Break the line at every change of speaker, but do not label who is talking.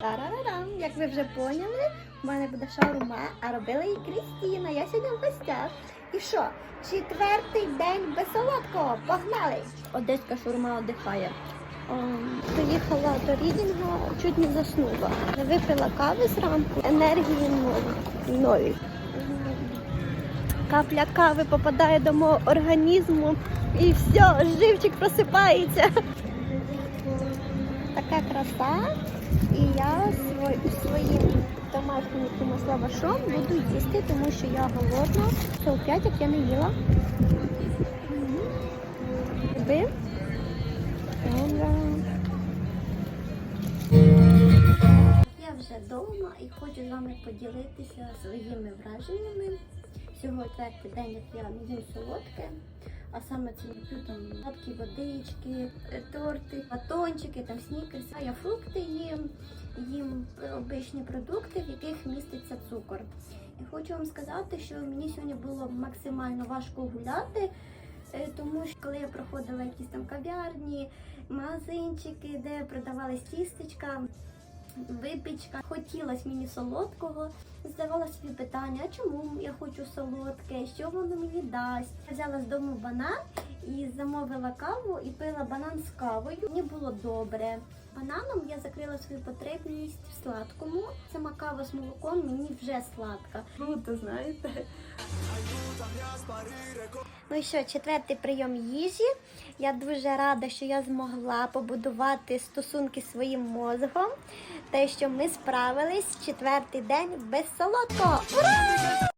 Тарарарам, як ви вже поняли, в мене буде шаурма, а робила її Крістіна. Я сьогодні в гостях. І що? Четвертий день без солодкого. Погнали! Одеська шаурма одихає. Приїхала до рідінга, чуть не заснула. Випила кави зранку, енергії ноль. Капля кави попадає до мого організму і все, живчик просипається. Така краса. І я своїм домашнім якимось лавашом буду їсти, тому що я голодна. П'ять, я не їла. Мгм. Я вже вдома і хочу з вами поділитися своїми враженнями. Сьогодні третій день, як я їм солодке, а саме це люблю там сладкі водички, е, торти, батончики, там снікерси. Я фрукти їм, їм обичні продукти, в яких міститься цукор. І хочу вам сказати, що мені сьогодні було максимально важко гуляти. е, Тому що коли я проходила якісь там кав'ярні, магазинчики, де продавались тістечка, випічка. Хотілося мені солодкого. Задавала собі питання, чому я хочу солодке, що воно мені дасть. Я взяла з дому банан і замовила каву і пила банан з кавою. Мені було добре. Бананом я закрила свою потребність в сладкому. Сама кава з молоком мені вже сладка. Круто, знаєте. Ну і що, четвертий прийом їжі. Я дуже рада, що я змогла побудувати стосунки своїм мозгом. Те, що ми справились четвертий день без солодкого. Ура!